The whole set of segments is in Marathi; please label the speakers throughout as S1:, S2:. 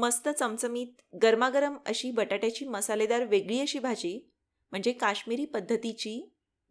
S1: मस्त चमचमीत गरमागरम अशी बटाट्याची मसालेदार वेगळी अशी भाजी म्हणजे काश्मीरी पद्धतीची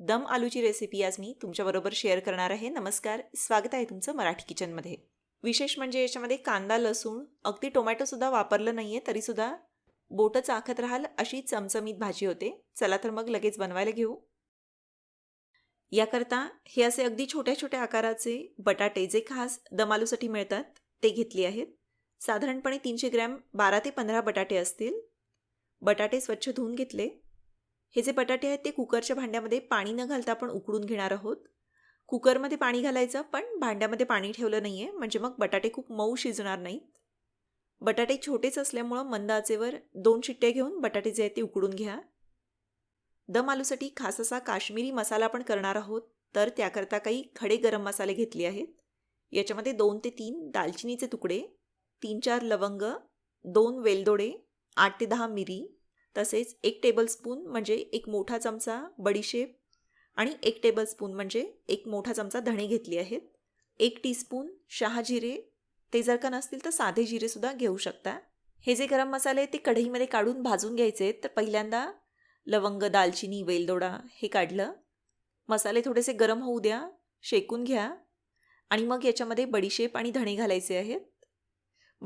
S1: दम आलूची रेसिपी आज मी तुमच्याबरोबर शेअर करणार आहे. नमस्कार. स्वागत आहे तुमचं मराठी किचनमध्ये विशेष म्हणजे याच्यामध्ये कांदा लसूण अगदी टोमॅटोसुद्धा वापरलं नाही आहे तरीसुद्धा बोटं चाखत राहाल अशी चमचमीत भाजी होते. चला तर मग लगेच बनवायला घेऊ. याकरता हे असे अगदी छोट्या छोट्या आकाराचे बटाटे जे खास दम आलूसाठी मिळतात ते घेतले आहेत. साधारणपणे तीनशे ग्रॅम बारा ते पंधरा बटाटे असतील. बटाटे स्वच्छ धुवून घेतले. हे जे बटाटे आहेत ते कुकरच्या भांड्यामध्ये पाणी न घालता आपण उकडून घेणार आहोत. कुकरमध्ये पाणी घालायचं पण भांड्यामध्ये पाणी ठेवलं नाही आहे म्हणजे मग बटाटे खूप मऊ शिजणार नाहीत. बटाटे छोटेच असल्यामुळं मंद आचेवर दोन शिट्ट्या घेऊन बटाटे जे आहेत ते उकडून घ्या. दम आलूसाठी खास असा काश्मीरी मसाला आपण करणार आहोत तर त्याकरता काही खडे गरम मसाले घेतले आहेत. याच्यामध्ये दोन ते तीन दालचिनीचे तुकडे तीन चार लवंग दोन वेलदोडे आठ ते दहा मिरी तसेच एक टेबलस्पून म्हणजे एक मोठा चमचा बडीशेप आणि एक टेबलस्पून म्हणजे एक मोठा चमचा धणे घेतली आहेत. एक टीस्पून शहाजिरे ते जर का नसतील तर साधे जिरेसुद्धा घेऊ शकता. हे जे गरम मसाले आहेत ते कढईमध्ये काढून भाजून घ्यायचे आहेत. तर पहिल्यांदा लवंग दालचिनी वेलदोडा हे काढलं. मसाले थोडेसे गरम होऊ द्या शेकून घ्या आणि मग याच्यामध्ये बडीशेप आणि धणे घालायचे आहेत.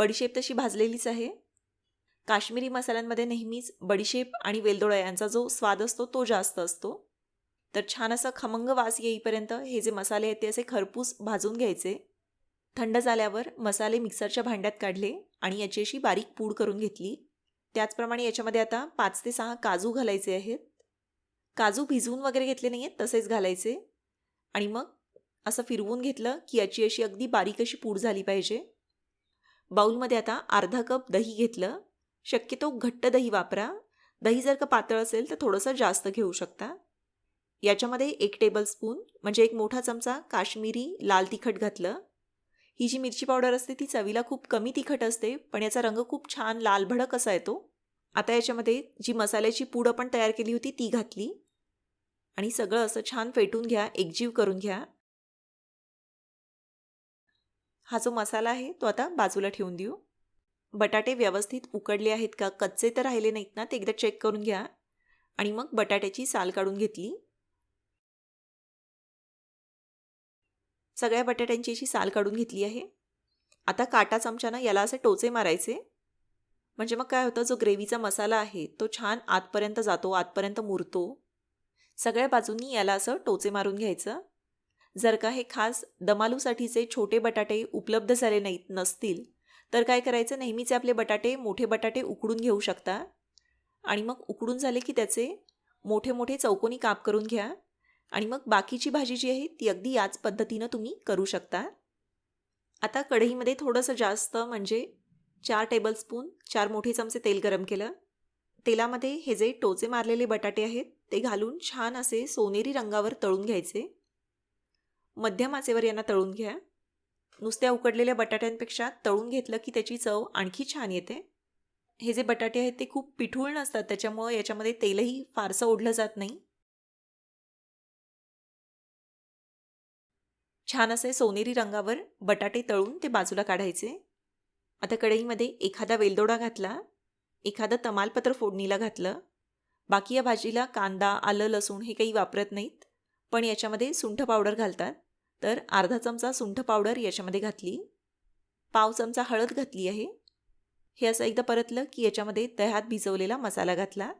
S1: बडीशेप तशी भाजलेलीच आहे. काश्मीरी मसाल्यांमध्ये नेहमीच बडीशेप आणि वेलदोळा यांचा जो स्वाद असतो तो जास्त असतो. तर छान असा खमंग वास येईपर्यंत हे जे मसाले आहेत ते असे खरपूस भाजून घ्यायचे. थंड झाल्यावर मसाले मिक्सरच्या भांड्यात काढले आणि याची अशी बारीक पूड करून घेतली. त्याचप्रमाणे याच्यामध्ये आता पाच ते सहा काजू घालायचे आहेत. काजू भिजवून वगैरे घेतले नाही आहेत तसेच घालायचे. आणि मग असं फिरवून घेतलं की याची अशी अगदी बारीक अशी पूड झाली पाहिजे. बाऊलमध्ये आता अर्धा कप दही घेतलं. शक्यतो घट्ट दही वापरा. दही जर का पातळ असेल तर थोडंसं जास्त घेऊ शकता. याच्यामध्ये एक टेबलस्पून म्हणजे एक मोठा चमचा काश्मीरी लाल तिखट घातलं. ही जी मिरची पावडर असते ती चवीला खूप कमी तिखट असते पण याचा रंग खूप छान लाल भडक असा येतो. आता याच्यामध्ये जी मसाल्याची पूड आपण तयार केली होती ती घातली. आणि सगळं असं छान फेटून घ्या एकजीव करून घ्या. हा जो मसाला आहे तो आता बाजूला ठेवून देऊ. बटाटे व्यवस्थित उकडले आहेत का? कच्चे तर राहिले नाहीत ना? ते एकदा चेक करून घ्या. आणि मग बटाट्याची साल काढून घेतली. सगळ्या बटाट्यांची अशी साल काढून घेतली आहे. आता काटा चमच्यानं याला असे टोचे मारायचे. म्हणजे मग काय होतं? जो ग्रेव्हीचा मसाला आहे तो छान आतपर्यंत जातो आतपर्यंत मुरतो. सगळ्या बाजूंनी याला असं टोचे मारून घ्यायचं. जर का हे खास दमालूसाठीचे छोटे बटाटे उपलब्ध झाले नाहीत नसतील तर काय करायचं? नेहमीचे आपले बटाटे मोठे बटाटे उकडून घेऊ शकता. आणि मग उकडून झाले की त्याचे मोठे मोठे चौकोनी काप करून घ्या. आणि मग बाकीची भाजी जी आहे ती अगदी याच पद्धतीनं तुम्ही करू शकता. आता कढईमध्ये थोडंसं जास्त म्हणजे चार टेबलस्पून चार मोठे चमचे तेल गरम केलं. तेलामध्ये हे जे टोचे मारलेले बटाटे आहेत ते घालून छान असे सोनेरी रंगावर तळून घ्यायचे. मध्यम आचेवर यांना तळून घ्या. नुसत्या उकडलेल्या बटाट्यांपेक्षा तळून घेतलं की त्याची चव आणखी छान येते. हे जे बटाटे आहेत ते खूप पिठूळ नसतात त्याच्यामुळं याच्यामध्ये तेलही फारसं ओढलं जात नाही. छान असे सोनेरी रंगावर बटाटे तळून ते बाजूला काढायचे. आता कढईमध्ये एखादा वेलदोडा घातला एखादं तमालपत्र फोडणीला घातलं. बाकी या भाजीला कांदा आलं लसूण हे काही वापरत नाहीत पण याच्यामध्ये सुंठ पावडर घालतात. तर अर्धा चमचा सुंठ पावडर याच्यामध्ये घातली. पाव चमचा हळद घातली आहे. हे असं एकदा परतलं की याच्यामध्ये दह्यात भिजवलेला मसाला घातला.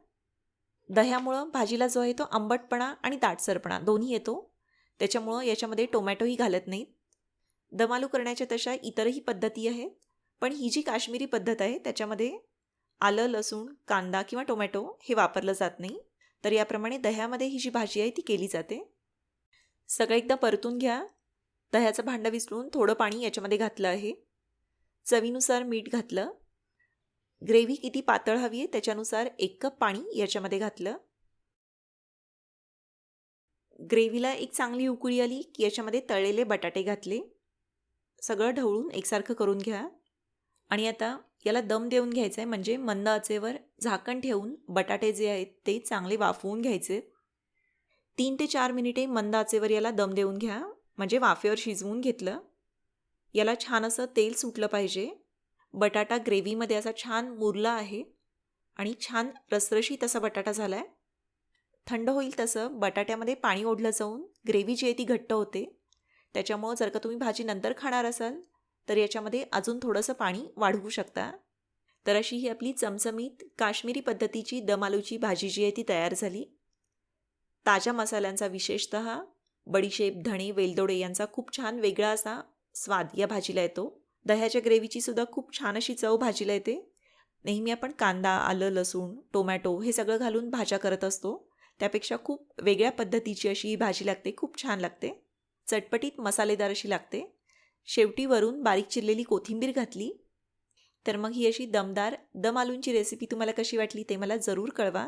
S1: दह्यामुळं भाजीला जो आहे तो आंबटपणा आणि दाटसरपणा दोन्ही येतो. त्याच्यामुळं याच्यामध्ये टोमॅटोही घालत नाहीत. दमालू करण्याच्या तशा इतरही पद्धती आहेत. पण ही जी काश्मीरी पद्धत आहे त्याच्यामध्ये आलं लसूण कांदा किंवा टोमॅटो हे वापरलं जात नाही. तर याप्रमाणे दह्यामध्ये ही जी भाजी आहे ती केली जाते. सगळं एकदा परतून घ्या. दह्याचं भांडं विसरून थोडं पाणी याच्यामध्ये घातलं आहे. चवीनुसार मीठ घातलं. ग्रेव्ही किती पातळ हवी आहे त्याच्यानुसार एक कप पाणी याच्यामध्ये घातलं. ग्रेव्हीला एक चांगली उकळी आली की याच्यामध्ये तळलेले बटाटे घातले. सगळं ढवळून एकसारखं करून घ्या. आणि आता याला दम देऊन घ्यायचं आहे म्हणजे मंद आचेवर झाकण ठेवून बटाटे जे आहेत ते चांगले वाफवून घ्यायचे. तीन ते चार मिनिटे मंद आचेवर याला दम देऊन घ्या. म्हणजे वाफेवर शिजवून घेतलं. याला छान असं तेल सुटलं पाहिजे. बटाटा ग्रेव्हीमध्ये असा छान मुरला आहे आणि छान रसरशीत असा बटाटा झाला आहे थंड होईल तसं बटाट्यामध्ये पाणी ओढलं जाऊन ग्रेव्ही जी आहे ती घट्ट होते. त्याच्यामुळं जर का तुम्ही भाजी नंतर खाणार असाल तर याच्यामध्ये अजून थोडंसं पाणी वाढवू शकता. तर अशी ही आपली चमचमीत काश्मीरी पद्धतीची दम आलूची भाजी जी आहे ती तयार झाली. ताज्या मसाल्यांचा विशेषत बडीशेप धणे वेलदोडे यांचा खूप छान वेगळा असा स्वाद या भाजीला येतो. दह्याच्या ग्रेव्हीची सुद्धा खूप छान अशी चव भाजीला येते. नेहमी आपण कांदा आलं लसूण टोमॅटो हे सगळं घालून भाज्या करत असतो. त्यापेक्षा खूप वेगळ्या पद्धतीची अशी ही भाजी लागते खूप छान लागते. चटपटीत मसालेदार अशी लागते. शेवटी वरून बारीक चिरलेली कोथिंबीर घातली. तर मग ही अशी दमदार दम आलूंची रेसिपी तुम्हाला कशी वाटली ते मला जरूर कळवा.